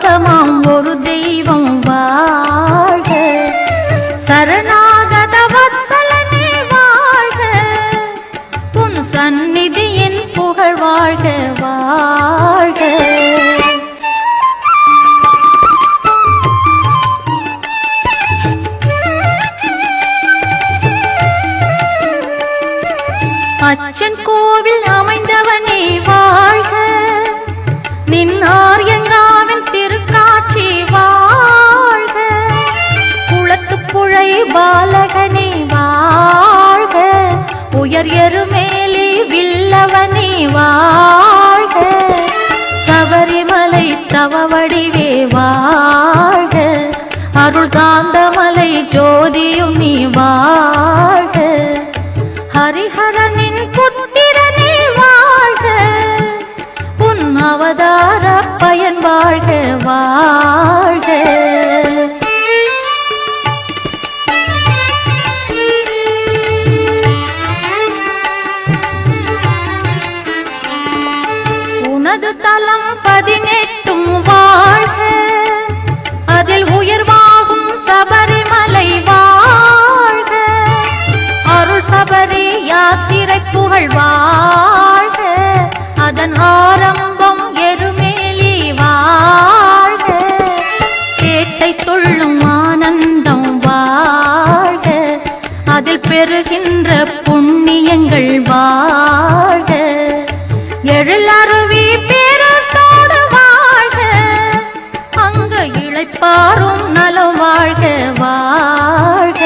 பதமாம் ஒரு தெய்வம் வாழ்க. சரணாகத வத்சலனே வாழ்க. உன் சந்நிதியின் புகழ் வாழ்க வாழ்க. அச்சன் கோவில் அமைந்தவனே வாழ்க. நின்னார் எங்கா துழை பாலகனே வா பெறுகின்ற புண்ணியங்கள் வாழ எழலருவி பேரத்தோடு வாழ்க. அங்க இழைப்பாரும் நலம் வாழ்க வாழ்க.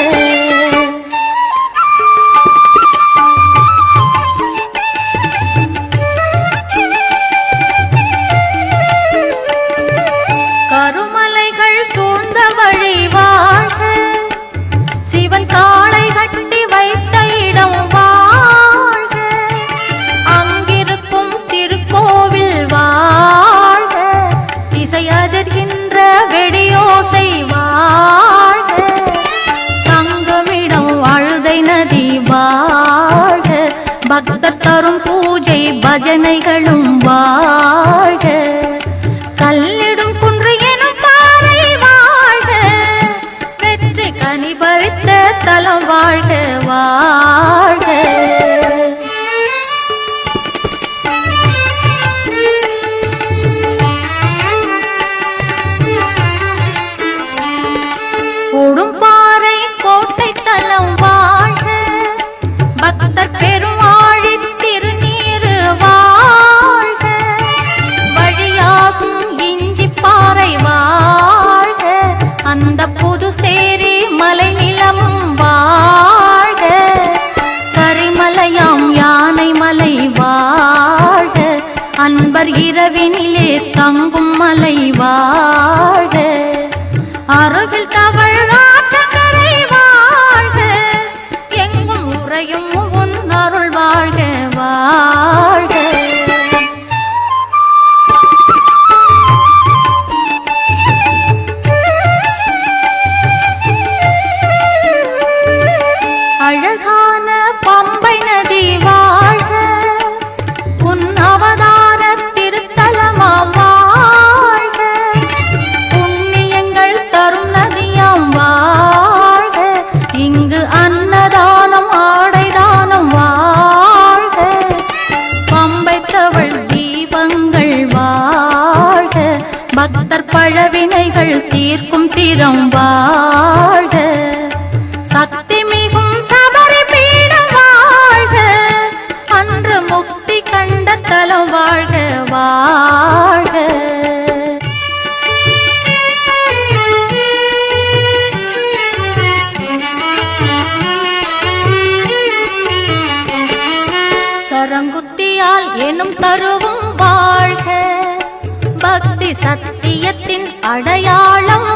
கடல்களும் வா அந்த புதுசேரி மலை வீரம் வாழ சக்தி மிகும் சபரி பீடம் வாழ அன்று முக்தி கண்ட தலம் வாழ்க வாழ. சரங்குத்தியால் எனும் தருவும் வாழ்க பக்தி சத்தியத்தின் அடையாளம்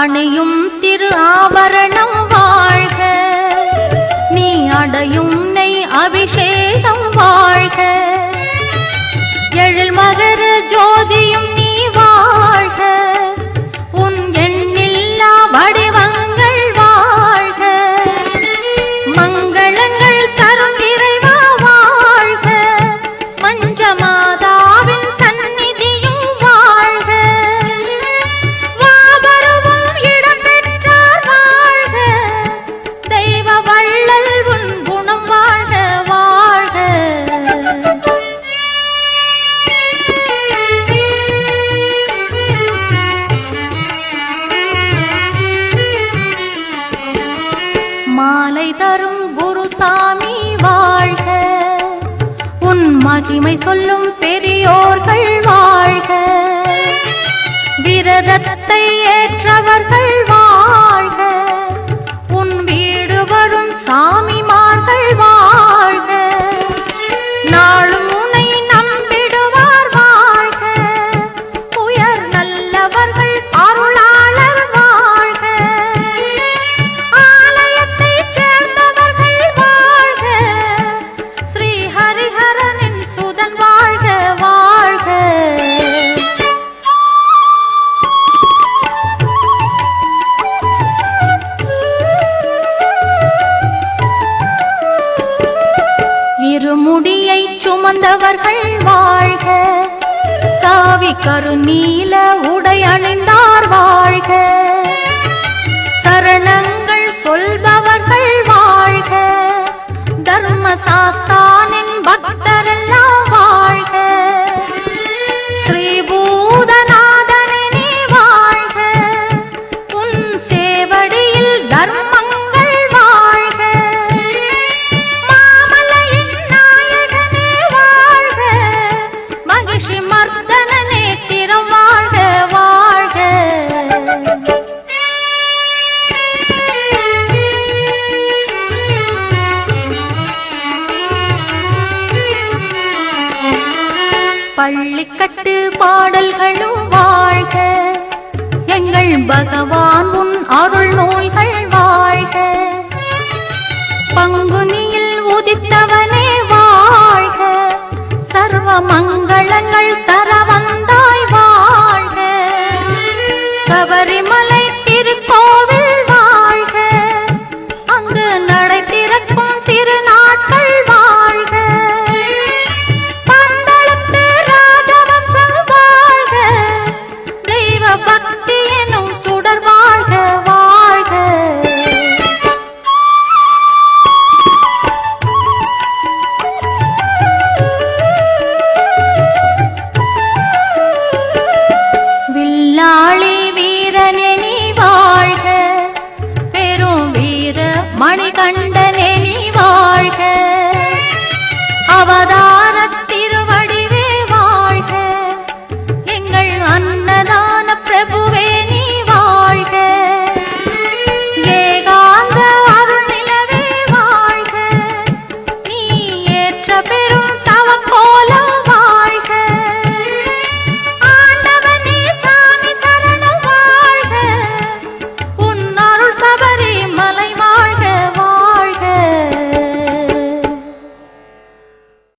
அணியும் திரு ஆவரணம். மகிமை சொல்லும் பெரியோர்கள் வாழ்க. விரதத்தை ஏற்றவர்கள் வாழ்க. உன் வீடு வரும் சாமிமார்கள் வாழ்க. சுமந்தவர்கள் வாழ்க. தாவி கருநீல உடை அணிந்தார் வாழ்க. சரணங்கள் சொல்பவர்கள் வாழ்க. தர்ம சாஸ்தானின் பள்ளிக்கட்டு பாடல்களும் வாழ்க. எங்கள் பகவான் உன் அருள் நூல்கள் வாழ்க. பங்குனியில் உதித்தவனே வாழ்க. சர்வ மங்களங்கள் பக்தி எனும் சுடர் வாழ்க வாழ்க. வில்லாளி வீரனே நீ வாழ்க. பெரும் வீர